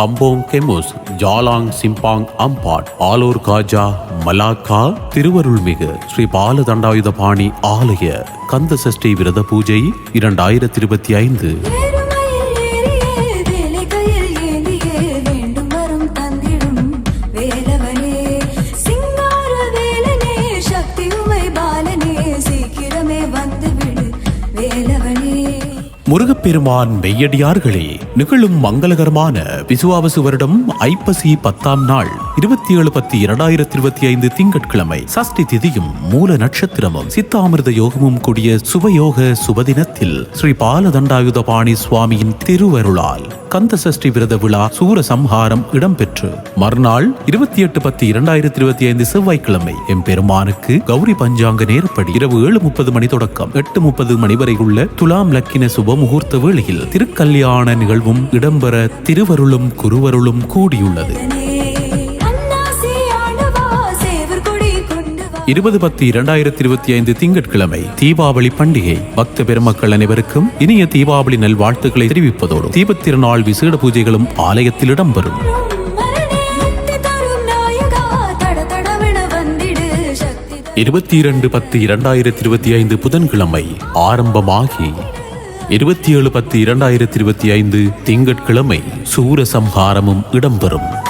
Kampung Kemus Jalan Simpang Ampat Alor Gajah Malacca திருவருள்மிகு Sri Bala Thandayuthapani ஆலய கந்த சஷ்டி விரத பூஜை இரண்டாயிரத்தி இருபத்தி ஐந்து. முருகப்பெருமான் மெய்யடியார்களே நிகழும் மங்களகரமான விசுவாவசு வருடம் ஐப்பசி பத்தாம் நாள். இருபத்தி ஏழு பத்து இரண்டாயிரத்தி இருபத்தி ஐந்து திங்கட்கிழமை சஷ்டி திதியும் மூல நட்சத்திரமும் சித்தாமிர்த யோகமும் கூடிய சுபயோக சுபதினத்தில் ஸ்ரீ பாலதண்டாயுதபாணி சுவாமியின் திருவருளால் கந்த சஷ்டி விரத விழா சூர சம்ஹாரம் இடம்பெற்று மறுநாள் இருபத்தி எட்டு பத்து இரண்டாயிரத்தி இருபத்தி ஐந்து செவ்வாய்க்கிழமை எம்பெருமானுக்கு கௌரி பஞ்சாங்க நேரப்படி இரவு ஏழு முப்பது மணி தொடக்கம் எட்டு முப்பது மணி வரை உள்ள துலாம் லக்கின சுப முகூர்த்த வேளையில் திருக்கல்யாண நிகழ்வும் இடம்பெற திருவருளும் குருவருளும் கூடியுள்ளது. இருபது பத்து இரண்டாயிரத்தி இருபத்தி ஐந்து திங்கட்கிழமை தீபாவளி பண்டிகை. பக்த பெருமக்கள் அனைவருக்கும் இனிய தீபாவளி நல்வாழ்த்துக்களை தெரிவிப்பதோடு தீபத்திருநாள் விசேட பூஜைகளும் ஆலயத்தில் இடம்பெறும். இருபத்தி இரண்டு பத்து இரண்டாயிரத்தி இருபத்தி ஐந்து புதன்கிழமை ஆரம்பமாகி. இருபத்தி ஏழு பத்து இரண்டாயிரத்தி இருபத்தி ஐந்து திங்கட்கிழமை சூரசம்ஹாரமும் இடம்பெறும்.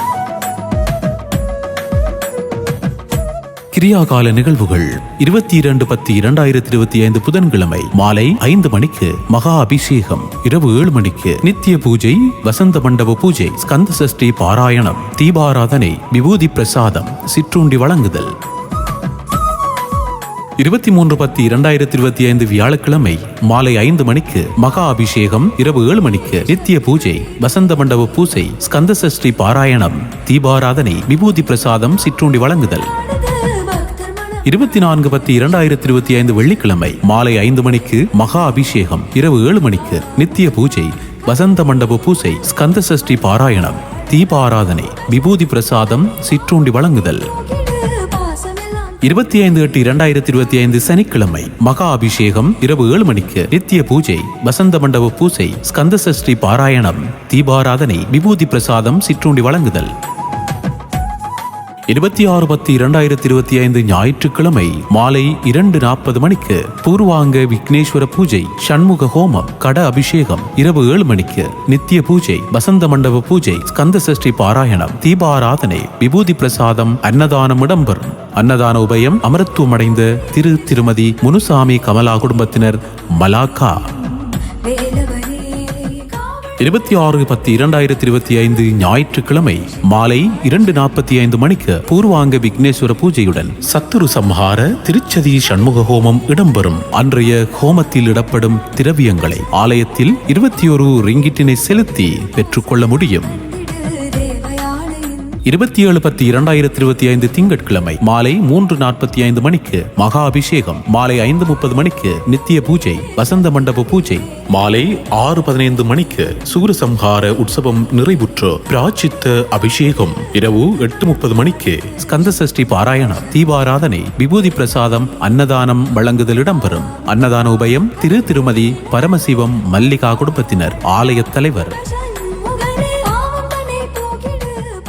கிரியாகால நிகழ்வுகள் இருபத்தி இரண்டு பத்து இரண்டாயிரத்தி இருபத்தி ஐந்து புதன்கிழமை மாலை ஐந்து மணிக்கு மகா அபிஷேகம் இரவு ஏழு மணிக்கு நித்திய பூஜை வசந்த மண்டப பூஜை ஸ்கந்த சஷ்டி பாராயணம் தீபாராதனை விபூதி பிரசாதம் சிற்றுண்டி வழங்குதல். இருபத்தி மூன்று பத்து இரண்டாயிரத்தி இருபத்தி ஐந்து வியாழக்கிழமை மாலை ஐந்து மணிக்கு மகா அபிஷேகம் இரவு ஏழு மணிக்கு நித்திய பூஜை வசந்த மண்டப பூஜை ஸ்கந்த சஷ்டி பாராயணம் தீபாராதனை விபூதி பிரசாதம் சிற்றுண்டி வழங்குதல். இருபத்தி நான்கு பத்து இரண்டாயிரத்தி இருபத்தி ஐந்து வெள்ளிக்கிழமை மாலை ஐந்து மணிக்கு மகா அபிஷேகம் இரவு ஏழு மணிக்கு நித்திய பூஜை வசந்த மண்டப பூசை ஸ்கந்த சஷ்டி பாராயணம் தீபாராதனை விபூதி பிரசாதம் சிற்றூண்டி வழங்குதல். இருபத்தி ஐந்து எட்டு இரண்டாயிரத்தி இருபத்தி ஐந்து சனிக்கிழமை மகா அபிஷேகம் இரவு ஏழு மணிக்கு நித்திய பூஜை வசந்த மண்டப பூசை ஸ்கந்த சஷ்டி பாராயணம் தீபாராதனை விபூதி பிரசாதம் சிற்றுண்டி வழங்குதல். இருபத்தி ஆறு பத்து இரண்டாயிரத்தி இருபத்தி ஐந்து ஞாயிற்றுக்கிழமை மாலை இரண்டு நாற்பது மணிக்கு பூர்வாங்க விக்னேஸ்வர பூஜை சண்முக ஹோமம் கட அபிஷேகம் இரவு ஏழு மணிக்கு. நித்திய பூஜை வசந்த மண்டப பூஜை ஸ்கந்த சஷ்டி பாராயணம் தீபாராதனை விபூதி பிரசாதம் அன்னதானம் இடம்பெறும். அன்னதான உபயம் அமரத்துவமடைந்த திரு திருமதி முனுசாமி கமலா குடும்பத்தினர் மலாக்கா. இருபத்தி ஆறு பத்து இரண்டாயிரத்தி இருபத்தி ஐந்து ஞாயிற்றுக்கிழமை மாலை இரண்டு நாற்பத்தி ஐந்து மணிக்கு பூர்வாங்க விக்னேஸ்வர பூஜையுடன் சத்துரு சம்ஹார திருச்சதி சண்முக ஹோமம் இடம்பெறும். அன்றைய ஹோமத்தில் இடப்படும் திரவியங்களை ஆலயத்தில் இருபத்தி ஒரு ரிங்கிட்டினை செலுத்தி பெற்றுக்கொள்ள முடியும். இருபத்தி ஏழு பத்து இரண்டாயிரத்தி இருபத்தி ஐந்து திங்கட்கிழமை மாலை மூன்று நாற்பத்தி ஐந்து மணிக்கு மகா அபிஷேகம் மாலை ஐந்து முப்பது மணிக்கு நித்திய பூஜை வசந்த மண்டப பூஜை மாலை ஆறு பதினைந்து மணிக்கு சூரசம்ஹார உற்சவம் நிறைவுற்று பிராச்சித்த அபிஷேகம். இரவு எட்டு முப்பது மணிக்கு ஸ்கந்த சஷ்டி பாராயணம் தீபாராதனை விபூதி பிரசாதம் அன்னதானம் வழங்குதல் இடம்பெறும். அன்னதான உபயம் திரு திருமதி பரமசிவம் மல்லிகா குடும்பத்தினர் ஆலய தலைவர்.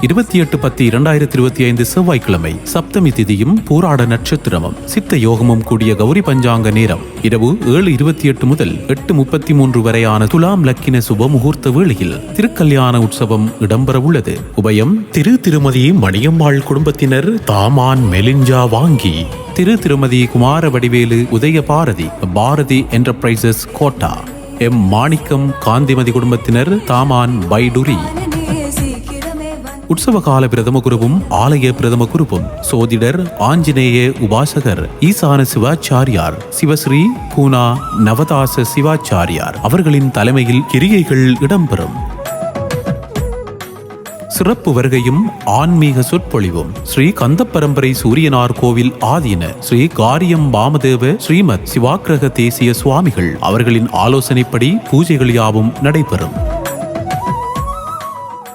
இருபத்தி எட்டு பத்து இரண்டாயிரத்தி இருபத்தி ஐந்து செவ்வாய்க்கிழமை சப்தமி திதியும் பூராட நட்சத்திரமும் சித்த யோகமும் கூடிய கௌரி பஞ்சாங்க நேரம். இரவு ஏழு இருபத்தி எட்டு முதல் எட்டு முப்பத்தி மூன்று வரையான துலாம் லக்கின சுப முகூர்த்த வேளையில் திருக்கல்யாண உற்சவம் இடம்பெற உள்ளது. உபயம் திரு திருமதி மணியம்மாள் குடும்பத்தினர் தாமான் மெலிஞ்சா வாங்கி. Thiru Thirumathi Kumara Vadivelu Udaya Bharathi Bharathi enterprises Kota. M Manickam Gandhimathi குடும்பத்தினர் தாமான் பைடுரி. உற்சவ கால பிரதம குருவும் ஆலய பிரதம குருவும் சோதிடர் ஆஞ்சநேய உபாசகர் ஈசான சிவாச்சாரியார் சிவஸ்ரீ பூனா நவதாச சிவாச்சாரியார் அவர்களின் தலைமையில் கிரியைகள் இடம்பெறும். சிறப்பு வருகையும் ஆன்மீக சொற்பொழிவும் ஸ்ரீ கந்த பரம்பரை சூரியனார் கோவில் ஆதீன ஸ்ரீ காரியம் பாமதேவ ஸ்ரீமத் சிவாக்கிரக தேசிய சுவாமிகள் அவர்களின் ஆலோசனைப்படி பூஜைகள் யாவும் நடைபெறும்.